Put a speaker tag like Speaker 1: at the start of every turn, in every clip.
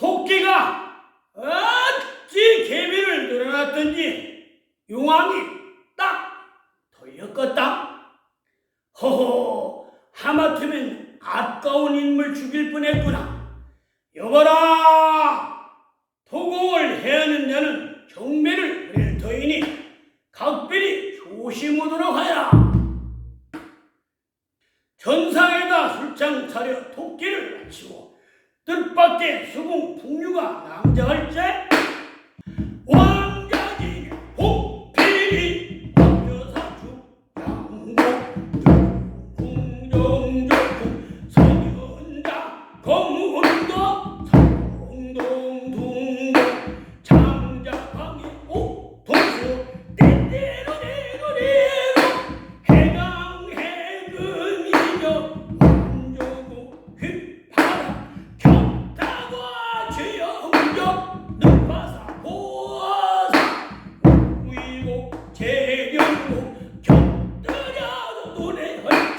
Speaker 1: 토끼가 어찌 개미를 늘어놨던지 용왕이 딱 털렸겠다. 허허 하마터면 아까운 인물 죽일 뻔했구나. 여보라 도공을 해하는 자는 경매를 부릴 터이니 각별히 조심하도록 하여라. 전상에다 술장 차려 토끼를 바치고 뜻밖의 수공 풍류가 낭장할 때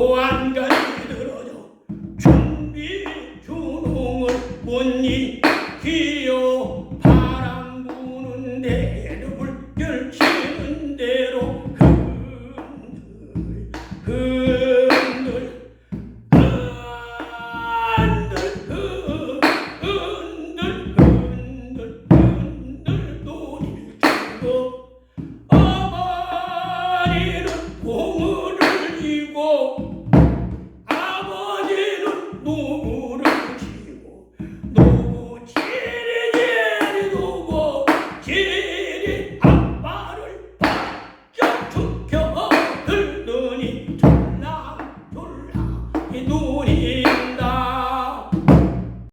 Speaker 1: 또한 가지 들어져 준비 준홍을 못니